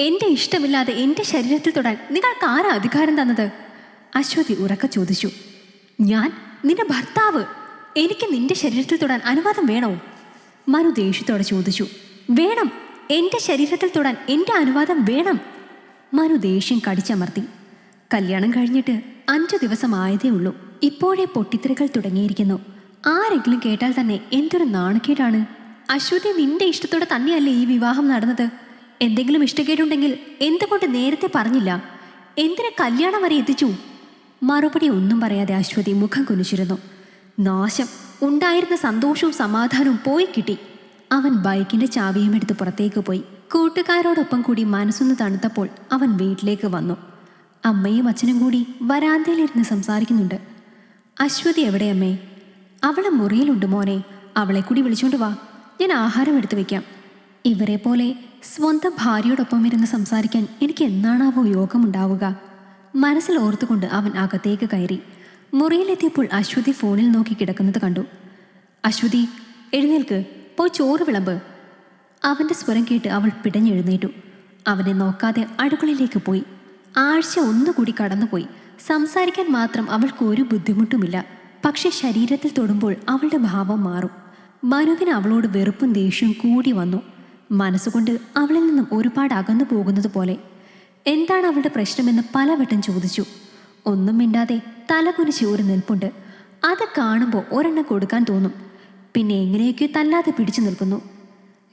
എന്റെ ഇഷ്ടമില്ലാതെ എന്റെ ശരീരത്തിൽ തൊടാൻ നിങ്ങൾക്ക് ആരാ അധികാരം തന്നത്? അശ്വതി ഉറക്ക ചോദിച്ചു. ഞാൻ? നിന്റെ ഭർത്താവ്? എനിക്ക് നിന്റെ ശരീരത്തിൽ തൊടാൻ അനുവാദം വേണോ? മനു ദേഷ്യത്തോടെ ചോദിച്ചു. വേണം. എന്റെ ശരീരത്തിൽ തൊടാൻ എന്റെ അനുവാദം വേണം. മനു ദേഷ്യം കടിച്ചമർത്തി. കല്യാണം കഴിഞ്ഞിട്ട് അഞ്ചു ദിവസം ആയതേ ഉള്ളൂ. ഇപ്പോഴേ പൊട്ടിത്തെറികൾ തുടങ്ങിയിരിക്കുന്നു. ആരെങ്കിലും കേട്ടാൽ തന്നെ എന്തൊരു നാണക്കേടാണ്. അശ്വതി നിന്റെ ഇഷ്ടത്തോടെ തന്നെയല്ലേ ഈ വിവാഹം നടന്നത്? എന്തെങ്കിലും ഇഷ്ടക്കേടുണ്ടെങ്കിൽ എന്തുകൊണ്ട് നേരത്തെ പറഞ്ഞില്ല? എന്തിനെ കല്യാണം വരെ എത്തിച്ചു? മറുപടി ഒന്നും പറയാതെ അശ്വതി മുഖം കുനിച്ചിരുന്നു. നാശം ഉണ്ടായിരുന്ന സന്തോഷവും സമാധാനവും പോയി കിട്ടി. അവൻ ബൈക്കിന്റെ ചാവിയും എടുത്ത് പുറത്തേക്ക് പോയി. കൂട്ടുകാരോടൊപ്പം കൂടി മനസ്സൊന്ന് തണുത്തപ്പോൾ അവൻ വീട്ടിലേക്ക് വന്നു. അമ്മയും അച്ഛനും കൂടി വരാന്തയിലിരുന്ന് സംസാരിക്കുന്നുണ്ട്. അശ്വതി എവിടെ അമ്മേ? അവളെ മുറിയിലുണ്ട് മോനെ. അവളെ കൂടി വിളിച്ചോണ്ട് വാ. ഞാൻ ആഹാരം എടുത്തു വെക്കാം. ഇവരെ പോലെ സ്വന്തം ഭാര്യയോടൊപ്പം ഇരുന്ന് സംസാരിക്കാൻ എനിക്ക് എന്നാണാവോ യോഗമുണ്ടാവുക. മനസ്സിൽ ഓർത്തുകൊണ്ട് അവൻ അകത്തേക്ക് കയറി. മുറിയിലെത്തിയപ്പോൾ അശ്വതി ഫോണിൽ നോക്കി കിടക്കുന്നത് കണ്ടു. അശ്വതി എഴുന്നേൽക്ക്. പോയി ചോറ് വിളമ്പ്. അവന്റെ സ്വരം കേട്ട് അവൾ പിടഞ്ഞെഴുന്നേറ്റു. അവനെ നോക്കാതെ അടുക്കളയിലേക്ക് പോയി. ആഴ്ച ഒന്നുകൂടി കടന്നുപോയി. സംസാരിക്കാൻ മാത്രം അവൾക്ക് ഒരു ബുദ്ധിമുട്ടുമില്ല. പക്ഷെ ശരീരത്തിൽ തൊടുമ്പോൾ അവളുടെ ഭാവം മാറും. മനുവിന് അവളോട് വെറുപ്പും ദേഷ്യവും കൂടി വന്നു. മനസ്സുകൊണ്ട് അവളിൽ നിന്നും ഒരുപാട് അകന്നു പോകുന്നത് പോലെ എന്താണ് അവളുടെ പ്രശ്നമെന്ന് പലവട്ടം ചോദിച്ചു. ഒന്നും മിണ്ടാതെ തലകുനിച്ച് ഒരു നിൽപ്പുണ്ട്. അത് കാണുമ്പോൾ ഒരെണ്ണം കൊടുക്കാൻ തോന്നും. പിന്നെ എങ്ങനെയൊക്കെയോ തല്ലാതെ പിടിച്ചു നിൽക്കുന്നു.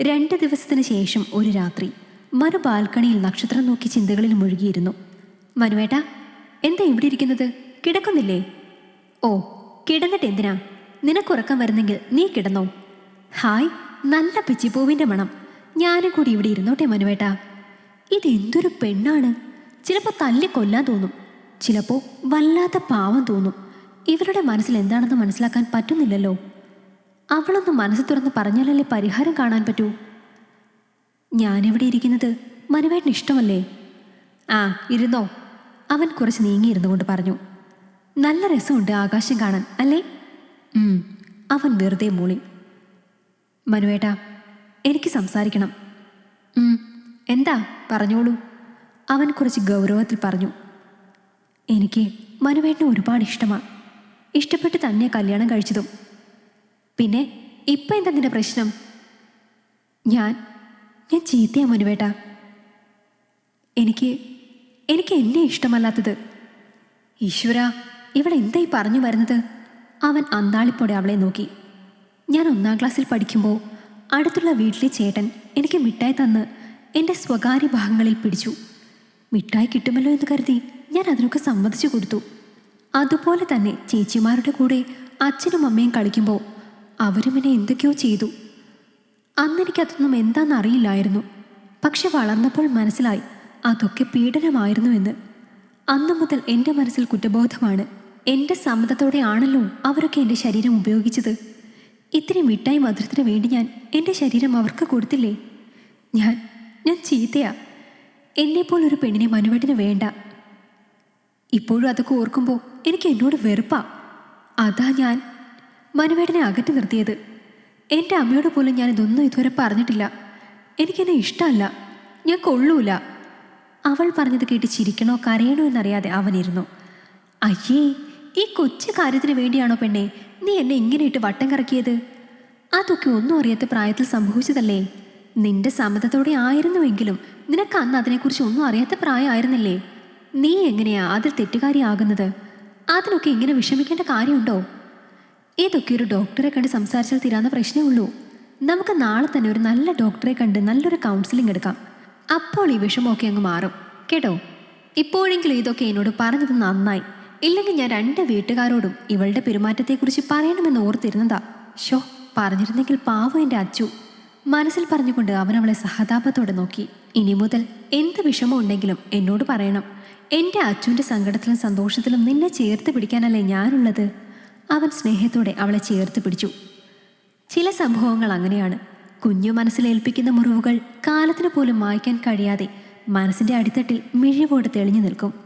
രണ്ട് ദിവസത്തിന് ശേഷം ഒരു രാത്രി മനു ബാൽക്കണിയിൽ നക്ഷത്രം നോക്കി ചിന്തകളിൽ മുഴുകിയിരുന്നു. മനുവേട്ടാ എന്താ ഇവിടെ ഇരിക്കുന്നത്? കിടക്കുന്നില്ലേ? ഓ കിടന്നിട്ട് എന്തിനാ? നിനക്കുറക്കം വരുന്നെങ്കിൽ നീ കിടന്നോ. ഹായ് നല്ല പിച്ചിപ്പൂവിന്റെ മണം. ഞാനും കൂടി ഇവിടെ ഇരുന്നോട്ടെ മനുവേട്ടാ. ഇതെന്തൊരു പെണ്ണാണ്. ചിലപ്പോൾ തല്ലി കൊല്ലാൻ തോന്നും. ചിലപ്പോൾ വല്ലാത്ത പാവം തോന്നും. ഇവരുടെ മനസ്സിൽ എന്താണെന്ന് മനസ്സിലാക്കാൻ പറ്റുന്നില്ലല്ലോ. അവളൊന്ന് മനസ്സ് തുറന്ന് പറഞ്ഞാലല്ലേ പരിഹാരം കാണാൻ പറ്റൂ? ഞാനിവിടെ ഇരിക്കുന്നത് മനുവേട്ടന് ഇഷ്ടമല്ലേ? ആ ഇരുന്നോ. അവൻ കുറച്ച് നീങ്ങിയിരുന്നു കൊണ്ട് പറഞ്ഞു. നല്ല രസമുണ്ട് ആകാശം കാണാൻ അല്ലേ? അവൻ വെറുതെ മൂളി. മനുവേട്ടാ എനിക്ക് സംസാരിക്കണം. എന്താ? പറഞ്ഞോളൂ. അവൻ കുറച്ച് ഗൗരവത്തിൽ പറഞ്ഞു. എനിക്ക് മനുവേട്ടനെ ഒരുപാട് ഇഷ്ടമാണ് ഇഷ്ടപ്പെട്ട് തന്നെ കല്യാണം കഴിച്ചതും. പിന്നെ ഇപ്പം എന്താ നിന്റെ പ്രശ്നം? ഞാൻ ഞാൻ ചീത്തയാ മനുവേട്ട. എനിക്ക് എനിക്ക് എന്നെ ഇഷ്ടമല്ലാത്തത്. ഈശ്വര ഇവിടെ എന്താ ഈ പറഞ്ഞു വരുന്നത്? അവൻ അന്താളിപ്പോടെ അവളെ നോക്കി. ഞാൻ ഒന്നാം ക്ലാസ്സിൽ പഠിക്കുമ്പോൾ അടുത്തുള്ള വീട്ടിലെ ചേട്ടൻ എനിക്ക് മിഠായി തന്ന് എന്റെ സ്വകാര്യ ഭാഗങ്ങളിൽ പിടിച്ചു. മിഠായി കിട്ടുമല്ലോ എന്ന് കരുതി ഞാൻ അതിനൊക്കെ സമ്മതിച്ചു കൊടുത്തു. അതുപോലെ തന്നെ ചേച്ചിമാരുടെ കൂടെ അച്ഛനും അമ്മയും കളിക്കുമ്പോൾ അവരും എന്നെ എന്തൊക്കെയോ ചെയ്തു. അന്നെനിക്കതൊന്നും എന്താണെന്ന് അറിയില്ലായിരുന്നു പക്ഷെ വളർന്നപ്പോൾ മനസ്സിലായി അതൊക്കെ പീഡനമായിരുന്നു എന്ന് അന്നു മുതൽ എന്റെ മനസ്സിൽ കുറ്റബോധമാണ്. എന്റെ സമ്മതത്തോടെ ആണല്ലോ അവരൊക്കെ എന്റെ ശരീരം ഉപയോഗിച്ചത്. ഇത്തിരി മിഠായി മധുരത്തിന് വേണ്ടി ഞാൻ എന്റെ ശരീരം അവർക്ക് കൊടുത്തില്ലേ? ഞാൻ ഞാൻ ചീത്തയാ. എന്നെപ്പോലൊരു പെണ്ണിനെ മനുവേട്ടിന് വേണ്ട. ഇപ്പോഴും അതൊക്കെ ഓർക്കുമ്പോൾ എനിക്ക് എന്നോട് വെറുപ്പാ. അതാ ഞാൻ മനുവേടനെ അകറ്റി നിർത്തിയത്. എന്റെ അമ്മയോട് പോലും ഞാൻ ഇതൊന്നും ഇതുവരെ പറഞ്ഞിട്ടില്ല. എനിക്കെന്നെ ഇഷ്ടമല്ല. ഞാൻ കൊള്ളൂല. അവൾ പറഞ്ഞത് കേട്ട് ചിരിക്കണോ കരയണോ എന്നറിയാതെ അവനിരുന്നു അയ്യേ ഈ കൊച്ചു കാര്യത്തിന് വേണ്ടിയാണോ പെണ്ണെ? നീ എന്നെ ഇങ്ങനെ ഇട്ട് വട്ടം കറക്കിയത്? അതൊക്കെ ഒന്നും അറിയാത്ത പ്രായത്തിൽ സംഭവിച്ചതല്ലേ? നിന്റെ സമ്മതത്തോടെ ആയിരുന്നുവെങ്കിലും നിനക്ക് അന്ന് അതിനെക്കുറിച്ച് ഒന്നും അറിയാത്ത പ്രായമായിരുന്നില്ലേ? നീ എങ്ങനെയാ അതിൽ തെറ്റുകാരിയാകുന്നത്? അതിനൊക്കെ ഇങ്ങനെ വിഷമിക്കേണ്ട കാര്യമുണ്ടോ? ഇതൊക്കെ ഒരു ഡോക്ടറെ കണ്ട് സംസാരിച്ചാൽ തീരാവുന്ന പ്രശ്നമേ ഉള്ളൂ. നമുക്ക് നാളെ തന്നെ ഒരു നല്ല ഡോക്ടറെ കണ്ട് നല്ലൊരു കൗൺസിലിംഗ് എടുക്കാം. അപ്പോൾ ഈ വിഷമമൊക്കെ അങ്ങ് മാറും. കേട്ടോ? ഇപ്പോഴെങ്കിലും ഇതൊക്കെ എന്നോട് പറഞ്ഞത് നന്നായി. ഇല്ലെങ്കിൽ ഞാൻ രണ്ട് വീട്ടുകാരോടും ഇവളുടെ പെരുമാറ്റത്തെക്കുറിച്ച് പറയണമെന്ന് ഓർത്തിരുന്നതാ. ഷോ പറഞ്ഞിരുന്നെങ്കിൽ പാവം എന്റെ അച്ചു. മനസ്സിൽ പറഞ്ഞുകൊണ്ട് അവൻ അവളെ സഹതാപത്തോടെ നോക്കി. ഇനി മുതൽ എന്ത് വിഷമം ഉണ്ടെങ്കിലും എന്നോട് പറയണം. എന്റെ അച്ചുവിന്റെ സങ്കടത്തിലും സന്തോഷത്തിലും നിന്നെ ചേർത്ത് പിടിക്കാനല്ലേ ഞാനുള്ളത്? അവൻ സ്നേഹത്തോടെ അവളെ ചേർത്ത് പിടിച്ചു. ചില സംഭവങ്ങൾ അങ്ങനെയാണ്. കുഞ്ഞു മനസ്സിലേൽപ്പിക്കുന്ന മുറിവുകൾ കാലത്തിന് പോലും മായ്ക്കാൻ കഴിയാതെ മനസ്സിന്റെ അടിത്തട്ടിൽ മിഴിവോട് തെളിഞ്ഞു നിൽക്കും.